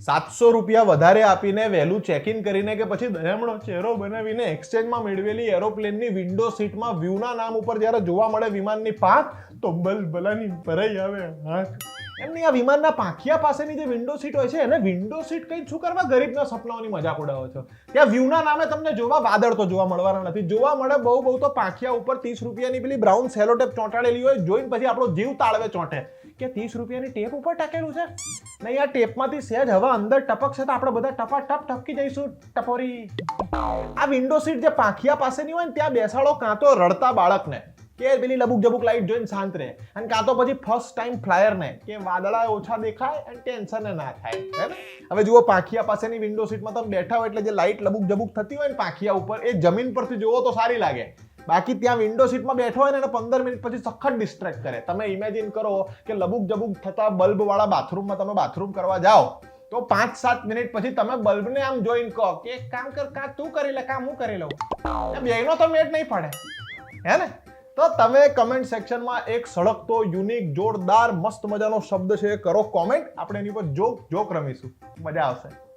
સાતસો રૂપિયા વધારે આપીને વહેલું ચેક ઇન કરીને કે પછી દયામણો ચહેરો બનાવીને એક્સચેન્જમાં મેળવેલી એરોપ્લેનની વિન્ડો સીટમાં વ્યૂના નામ ઉપર જ્યારે જોવા મળે વિમાનની પાંખ તો બલબલાની ભરાઈ આવે. આંખ એમની આ વિમાનના પાંખિયા પાસેની જે વિન્ડો સીટ હોય છે, એને વિન્ડો સીટ કંઈ શું કરવા? ગરીબના સપનાઓની મજાક ઉડાવો છો. ત્યાં વ્યૂના નામે તમને જોવા વાદળ તો જોવા મળવાના નથી. જોવા મળે બહુ બહુ તો પાંખિયા ઉપર ત્રીસ રૂપિયાની પેલી બ્રાઉન સેલોટેપ ચોંટાડેલી હોય, જોઈને પછી આપણો જીવ તાળવે ચોંટે. કે ત્રીસ રૂપિયાની ટેપ ઉપર ટકેલું છે? નહીં, આ ટેપમાંથી સહેજ હવા અંદર ટપકશે તો આપણે બધા ટપા ટપ ટપકી જઈશું. ટપોરી. આ વિન્ડો સીટ જે પાંખિયા પાસેની હોય ને, ત્યાં બેસાડો કાં તો રડતા બાળકને. કે પેલી લબુક જબુક લાઈટ જોઈને શાંત રહે. અને કાં તો પછી ફર્સ્ટ ટાઈમ ફ્લાયરને કે વાદળા ઓછા દેખાય અને ટેન્શન ના થાય. હવે જુઓ, પાંખિયા પાસેની વિન્ડો સીટમાં તમે બેઠા હોય એટલે જે લાઈટ લબુક જબુક થતી હોય ને પાંખિયા ઉપર, એ જમીન પરથી જોવો તો સારી લાગે. બાકી ત્યાં વિન્ડો સીટમાં બેઠો હોય ને પંદર મિનિટ પછી સખત ડિસ્ટ્રેક્ટ કરે. તમે ઇમેજિન કરો કે લબુક જબુક થતા બલ્બ વાળા બાથરૂમમાં તમે બાથરૂમ કરવા જાઓ, તો પાંચ સાત મિનિટ પછી તમે બલ્બને આમ જોઈને કહો કે, એક કામ કર, કાં તું કરી લે કામ હું કરી લઉં. બેનો તો મેટ નહીં પડે. હે ને? તો તમે કમેન્ટ સેક્શનમાં એક સળગતો યુનિક જોરદાર, મસ્ત મજાનો શબ્દ છે કરો કોમેન્ટ આપણે એની પર જોક જોક રમીશું. મજા આવશે.